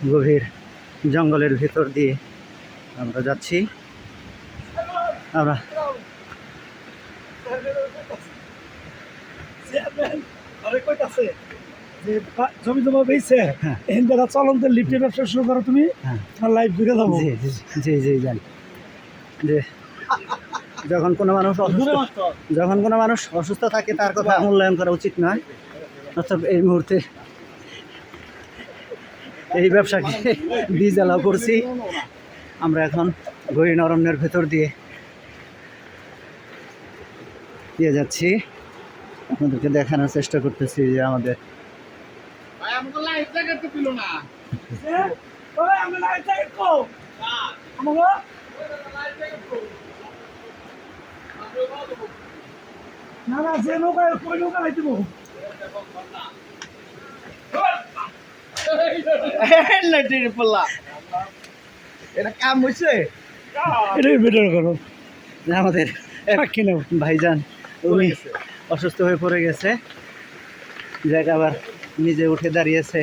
গভীর জঙ্গলের ভিতর দিয়ে আমরা যাচ্ছি। আমরা যে বা- জমি জমা পেয়েছে হ্যাঁ। এখান থেকে চলন্ত লিফটের ব্যবসা শুরু করো তুমি হ্যাঁ। তোমার লাইফ ঘুরে যাব জি জি জি জি। জানি যে যখন কোনো মানুষ অসুস্থ যখন কোনো মানুষ অসুস্থ থাকে তার কথা মূল্যায়ন করা উচিত নয়। অর্থাৎ এই মুহূর্তে এই ব্যবসাকে বীজ অ্যালাউ করছি। আমরা এখন গহীন অরণ্যের ভেতর দিয়ে দিয়ে যাচ্ছি। আপনাদেরকে দেখানোর চেষ্টা করতেছি যে আমাদের না ওই, না। না যে নৌকায় কই নৌকা নাই লাইটের এটা কাম হইছে এটা বেটার করো। আমাদের এক সাক্ষী ভাইজান উনি অসুস্থ হয়ে পড়ে গেছে। যাক আবার নিজে উঠে দাঁড়িয়েছে।